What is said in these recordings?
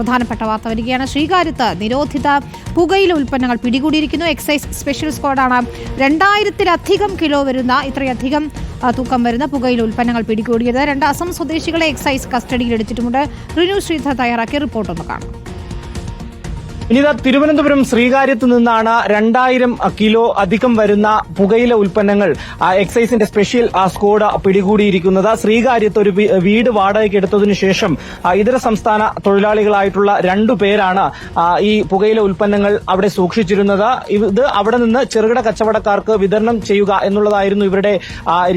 പ്രധാനപ്പെട്ട വാർത്ത വരികയാണ് ശ്രീകാര്യത്ത് നിരോധിത പുകയില ഉൽപ്പന്നങ്ങൾ പിടികൂടിയിരിക്കുന്നു. Excise special സ്ക്വാഡാണ്. രണ്ടായിരത്തിലധികം കിലോ വരുന്ന ഇത്രയധികം തൂക്കം വരുന്ന പുകയില ഉൽപ്പന്നങ്ങൾ പിടികൂടിയത്. രണ്ട് അസം സ്വദേശികളെ എക്സൈസ് കസ്റ്റഡിയിൽ എടുത്തിട്ടുമുണ്ട് റിനു ശ്രീധർ തയ്യാറാക്കിയ റിപ്പോർട്ടൊന്ന് കാണാം. ഇനി ഇതാ തിരുവനന്തപുരം ശ്രീകാര്യത്ത് നിന്നാണ് രണ്ടായിരം കിലോ അധികം വരുന്ന പുകയില ഉൽപ്പന്നങ്ങൾ എക്സൈസിന്റെ സ്പെഷ്യൽ ആ, സ്ക്വാഡ് പിടികൂടിയിരിക്കുന്നത്. ശ്രീകാര്യത്ത് ഒരു വീട് വാടകയ്ക്ക് എടുത്തതിനു ശേഷം ഇതര സംസ്ഥാന തൊഴിലാളികളായിട്ടുള്ള രണ്ടു പേരാണ് ഈ പുകയില ഉൽപ്പന്നങ്ങൾ അവിടെ സൂക്ഷിച്ചിരുന്നത്. ഇത് അവിടെ നിന്ന് ചെറുകിട കച്ചവടക്കാർക്ക് വിതരണം ചെയ്യുക എന്നുള്ളതായിരുന്നു ഇവരുടെ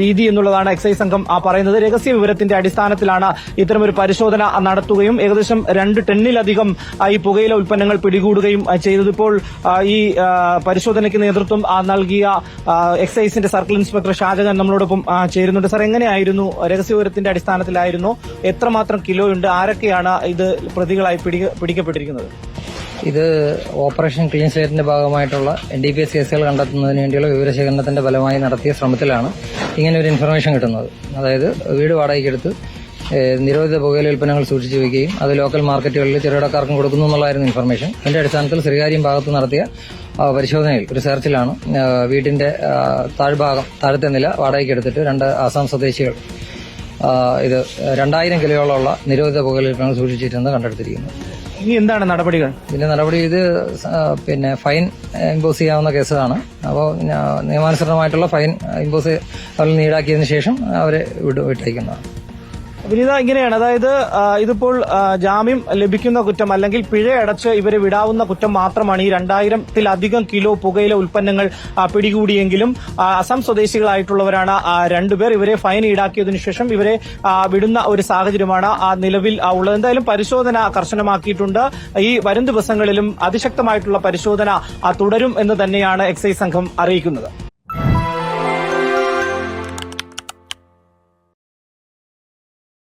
രീതി എന്നുള്ളതാണ് എക്സൈസ് സംഘം പറയുന്നത്. രഹസ്യ വിവരത്തിന്റെ അടിസ്ഥാനത്തിലാണ് ഇത്തരമൊരു പരിശോധന നടത്തുകയും ഏകദേശം രണ്ട് ടണ്ണിലധികം ഈ പുകയില ഉൽപ്പന്നങ്ങൾ പിടികൂടുകയും ആ, ചെയ്തത് ഇപ്പോൾ ആ, ഈ പരിശോധനയ്ക്ക് നേതൃത്വം നൽകിയ എക്സൈസിന്റെ സർക്കിൾ ഇൻസ്പെക്ടർ ഷാജഹാൻ നമ്മളോടൊപ്പം ചേരുന്നുണ്ട്. സാർ എങ്ങനെയായിരുന്നു രഹസ്യവിവരത്തിന്റെ അടിസ്ഥാനത്തിലായിരുന്നു എത്രമാത്രം കിലോ ഉണ്ട്? ആരൊക്കെയാണ് ഇത് പ്രതികളായി പിടിക- പിടിക്കപ്പെട്ടിരിക്കുന്നത്? ഇത് ഓപ്പറേഷൻ ക്ലീൻ സ്ലേറ്റിന്റെ ഭാഗമായിട്ടുള്ള എൻ ഡി പി എസ് കേസുകൾ കണ്ടെത്തുന്നതിന് വേണ്ടിയുള്ള വിവരശേഖരണത്തിന്റെ ഫലമായി നടത്തിയ ശ്രമത്തിലാണ് ഇങ്ങനെ ഒരു ഇൻഫർമേഷൻ കിട്ടുന്നത്. അതായത് വീട് വാടകയ്ക്കെടുത്ത് നിരോധിത പുകയില ഉൽപ്പന്നങ്ങൾ സൂക്ഷിച്ചു വയ്ക്കുകയും അത് ലോക്കൽ മാർക്കറ്റുകളിൽ ചെറുകിടക്കാർക്കും കൊടുക്കുന്നു എന്നുള്ളതായിരുന്നു ഇൻഫർമേഷൻ അതിന്റെ അടിസ്ഥാനത്തിൽ ശ്രീകാര്യം ഭാഗത്ത് നടത്തിയ പരിശോധനയിൽ ഒരു സെർച്ചിലാണ് ആ, വീടിന്റെ താഴ്ഭാഗം താഴത്തെ നില വാടകയ്ക്കെടുത്തിട്ട് രണ്ട് ആസാം സ്വദേശികൾ ഇത് രണ്ടായിരം കിലോയോളമുള്ള നിരോധിത പുകയില ഉൽപ്പന്നങ്ങൾ സൂക്ഷിച്ചിട്ടുണ്ട് കണ്ടെടുത്തിരിക്കുന്നത് ഇനി എന്താണ് നടപടികൾ? ഇതിന്റെ നടപടി ഇത് പിന്നെ ഫൈൻ ഇമ്പോസ് ചെയ്യാവുന്ന കേസാണ്. അപ്പോൾ നിയമാനുസൃതമായിട്ടുള്ള ഫൈൻ ഇമ്പോസ് അവരിൽ നീടാക്കിയതിനു ഈടാക്കിയതിനു ശേഷം അവരെ വിട്ടു വിട്ടയക്കുന്നതാണ്. വിനീത ഇങ്ങനെയാണ്. അതായത് ഇതിപ്പോൾ ജാമ്യം ലഭിക്കുന്ന കുറ്റം അല്ലെങ്കിൽ പിഴ അടച്ച് ഇവരെ വിടാവുന്ന കുറ്റം മാത്രമാണ് ഈ രണ്ടായിരത്തിലധികം കിലോ പുകയില ഉൽപ്പന്നങ്ങൾ പിടികൂടിയെങ്കിലും അസം സ്വദേശികളായിട്ടുള്ളവരാണ് രണ്ടുപേർ. ഇവരെ ഫൈൻ ഈടാക്കിയതിനു ശേഷം ഇവരെ വിടുന്ന ഒരു സാഹചര്യമാണ് നിലവിൽ ഉള്ളത്. എന്തായാലും പരിശോധന കർശനമാക്കിയിട്ടുണ്ട്. ഈ വരും ദിവസങ്ങളിലും അതിശക്തമായിട്ടുള്ള പരിശോധന തുടരും എന്ന് തന്നെയാണ് എക്സൈസ് സംഘം അറിയിക്കുന്നത്.